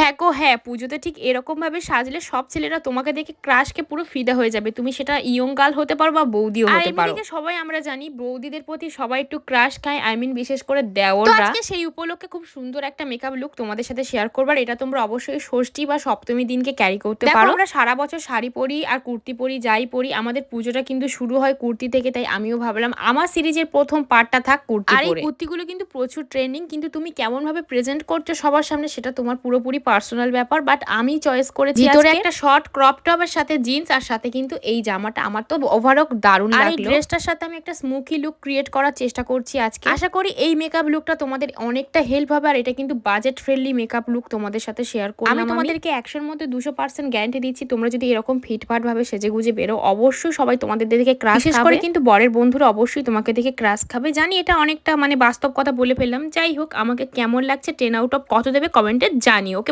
হ্যাঁ গো হ্যাঁ পুজোতে ঠিক এরকমভাবে সাজলে সব ছেলেরা তোমাকে দেখে ক্রাশকে পুরো ফিদা হয়ে যাবে। তুমি সেটা ইয়ং গার্ল হতে পারো বা বৌদিও হতে পারো। সবাই আমরা জানি বৌদিদের প্রতি সবাই একটু ক্রাশ খায় আই মিন বিশেষ করে তো দেওররা আজকে সেই উপলক্ষে খুব সুন্দর একটা মেকআপ লুক তোমাদের সাথে শেয়ার করবার এটা তোমরা অবশ্যই ষষ্ঠী বা সপ্তমী দিনকে ক্যারি করতে পারো। আমরা সারা বছর শাড়ি পরি আর কুর্তি পরি যাই পরি আমাদের পুজোটা কিন্তু শুরু হয় কুর্তি থেকে তাই আমিও ভাবলাম আমার সিরিজের প্রথম পার্টটা থাক কুর্তি আর এই কুর্তিগুলো কিন্তু প্রচুর ট্রেন্ডিং কিন্তু তুমি কেমন ভাবে প্রেজেন্ট করছ সবার সামনে সেটা তোমার পুরোপুরি পার্সোনাল ব্যাপার বাট আমি চয়েস করেছি ভিতরে একটা শর্ট ক্রপ টপ টপের সাথে জিন্স আর সাথে কিন্তু এই জামাটা। আমার তো ওভারঅল দারুণ আর এই ড্রেসটার সাথে আমি একটা স্মোকি লুক ক্রিয়েট করার চেষ্টা করছি আজকে। আশা করি এই মেকআপ লুকটা তোমাদের অনেকটা হেল্প হবে আর এটা কিন্তু বাজেট ফ্রেন্ডলি মেকআপ লুক তোমাদের সাথে শেয়ার করলাম আমি তোমাদেরকে একশোর মধ্যে দুশো পার্সেন্ট গ্যারান্টি দিচ্ছি তোমরা যদি এরকম ফিটফাট ভাবে সেজে গুজে বেরো অবশ্যই সবাই তোমাদের দেখে ক্রাশ বিশেষ করে করে কিন্তু বরের বন্ধুরা অবশ্যই তোমাকে দেখে ক্রাশ খাবে। জানি এটা অনেকটা মানে বাস্তব কথা বলে ফেললাম। যাই হোক আমাকে কেমন লাগছে টেন আউট অফ কত দেবে কমেন্টে জানি ওকে